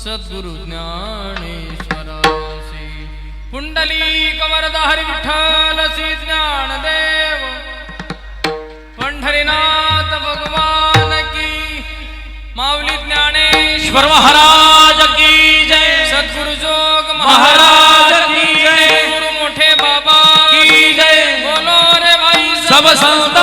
सद्गुरु ज्ञानेश्वरासी पुंडली कवरदा हरी विठ्ठल श्री ज्ञानदेव। पंढरीनाथ भगवान की। माऊली ज्ञानेश्वर महाराज की जय। सद्गुरु जोग महाराज की जय. गुरु मोठे बाबा की जय. बोलो रे भाई सब संतान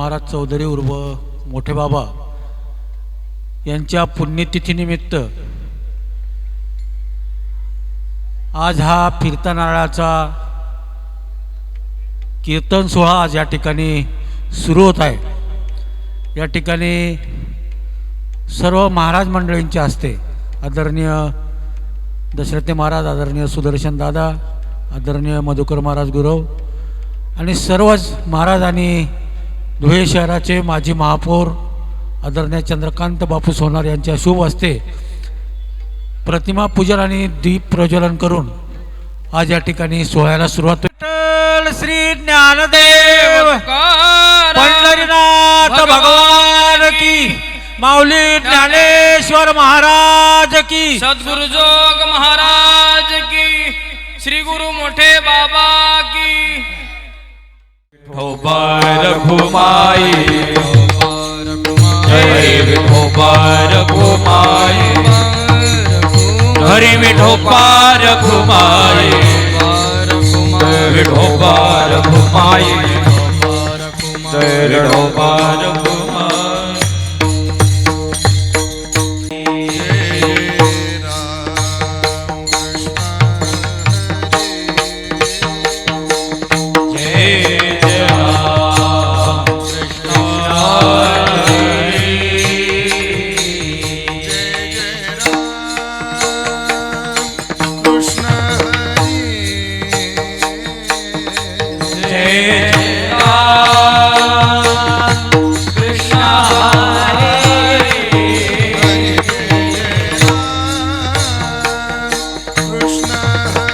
महाराज चौधरी उर्व मोठे बाबा यांच्या पुण्यतिथीनिमित्त आज हा फिरता नारळाचा कीर्तन सोहळा आज या ठिकाणी सुरू होत आहे. या ठिकाणी सर्व महाराज मंडळींच्या हस्ते आदरणीय दशरथी महाराज आदरणीय सुदर्शन दादा आदरणीय मधुकर महाराज गुरव आणि सर्वच महाराज आणि धुळे शहराचे माजी महापौर आदरणीय चंद्रकांत बापू सोनार यांच्या शुभ हस्ते प्रतिमा पूजन आणि दीप प्रज्वलन करून आज या ठिकाणी सोहळ्याला सुरुवात श्री ज्ञानदेव पंढरीनाथ भगवान की. माऊली ज्ञानेश्वर महाराज की. सद्गुरु जोग महाराज श्री गुरु मोठे बाबा મુબારક માઈ જય મુબારક માઈ હરી મીઠો પારખ માઈ મીઠો પારખ માઈ જય મીઠો પારખ Uh-huh.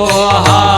Oh.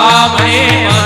બાબા મને